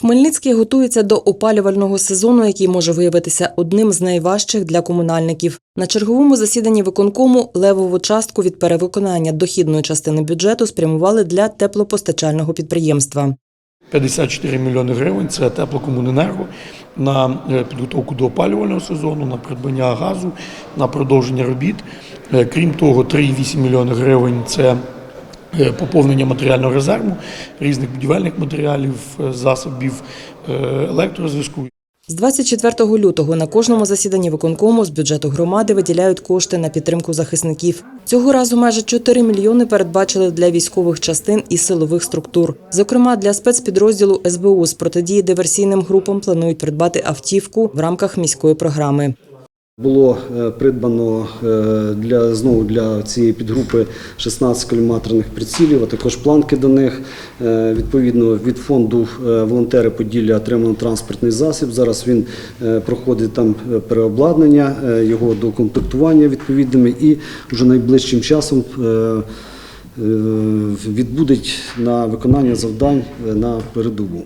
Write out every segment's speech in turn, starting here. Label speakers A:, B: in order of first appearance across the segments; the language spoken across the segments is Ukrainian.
A: Хмельницький готується до опалювального сезону, який може виявитися одним з найважчих для комунальників. На черговому засіданні виконкому левову частку від перевиконання дохідної частини бюджету спрямували для теплопостачального підприємства.
B: 54 мільйони гривень це теплокомуненерго на е, підготовку до опалювального сезону, на придбання газу, на продовження робіт. Е, Крім того, 3,8 мільйони гривень це поповнення матеріального резерву, різних будівельних матеріалів, е, засобів е, електрозв'язку.
A: З 24 лютого на кожному засіданні виконкому з бюджету громади виділяють кошти на підтримку захисників. Цього разу майже 4 мільйони передбачили для військових частин і силових структур. Зокрема, для спецпідрозділу СБУ з протидії диверсійним групам планують придбати автівку в рамках міської програми.
C: Було е, придбано е, для знову для цієї підгрупи 16 коліматорних прицілів, а також планки до них. Е, Відповідно, від фонду волонтери Поділля отримано транспортний засіб. Зараз він проходить там переобладнання, його докомплектування відповідними, і вже найближчим часом відбудуть на виконання завдань на передову.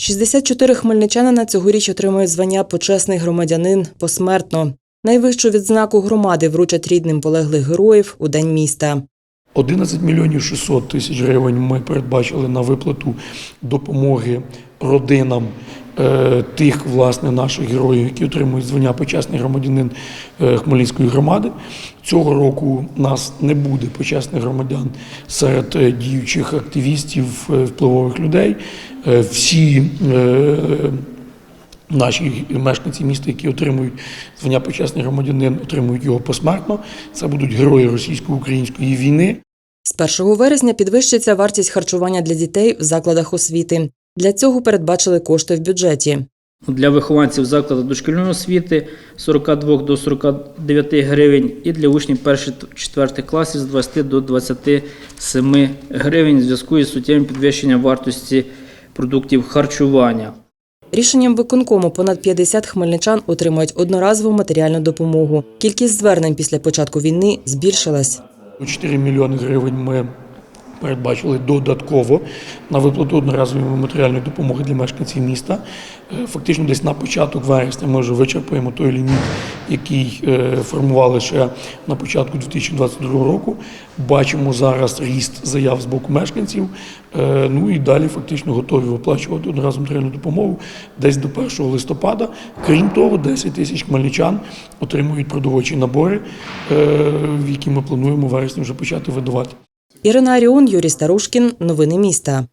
A: 64 хмельничанина цьогоріч отримують звання почесний громадянин посмертно. Найвищу відзнаку громади вручать рідним полеглих героїв у день міста.
B: 11 мільйонів 600 тисяч гривень ми передбачили на виплату допомоги родинам е, тих власне наших героїв, які отримують звання почесний громадянин е, Хмельницької громади. Цього року нас не буде почесних громадян серед е, діючих активістів, впливових людей. Всі Наші мешканці міста, які отримують звання почесний громадянин, отримують його посмертно. Це будуть герої російсько-української війни.
A: З 1 вересня підвищиться вартість харчування для дітей в закладах освіти. Для цього передбачили кошти в бюджеті.
D: Для вихованців закладу дошкільної освіти 42 до 49 гривень і для учнів 1-4 класів з 20 до 27 гривень в зв'язку із суттєвим підвищенням вартості продуктів харчування.
A: Рішенням виконкому понад 50 хмельничан отримують одноразову матеріальну допомогу. Кількість звернень після початку війни збільшилась.
B: 4 мільйони гривень ми передбачили додатково на виплату одноразової матеріальної допомоги для мешканців міста. Е, Фактично, десь на початок вересня ми вже вичерпуємо той ліміт, який е, формували ще на початку 2022 року. Бачимо зараз ріст заяв з боку мешканців. Е, Ну і далі фактично готові виплачувати одноразову матеріальну допомогу десь до 1 листопада. Крім того, 10 тисяч хмельничан отримують продовольчі набори, в які ми плануємо в вересні вже почати видавати.
A: Ірина Аріон, Юрій Старушкін. Новини міста.